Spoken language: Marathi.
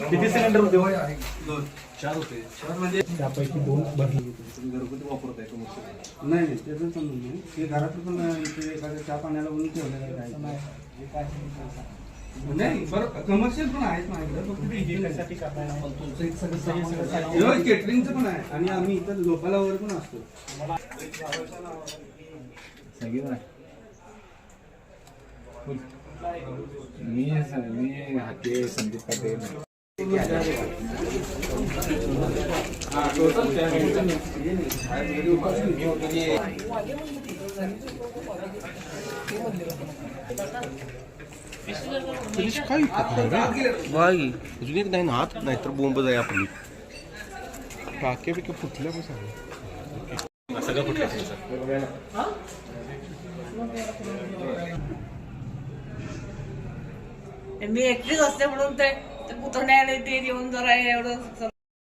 किती सिलेंडर होते? होय? त्यापैकी दोन भरले तुम्ही घरगुती वापरताय कमर्शियल नाही नाही त्याचं समजून नाही. ते घरात पण इथे एखाद्या चहा पाण्याला म्हणून ठेवलेलं आहे नाही बरं कमर्शियल पण आहेत माझ्याकडे ते केटरिंगचं पण आहे. आणि आम्ही इथं झोपायला वगैरे पण असतो. मी मी हाके संदीप पाटील. बाई अजून एक नाही ना हात नाही तर बोंब जाय आपली. टाके बिके फुटल्या पण सगळं कुठे मी एकटीच असते म्हणून ते कुठं पुतण्याने ते येऊन जरा एवढं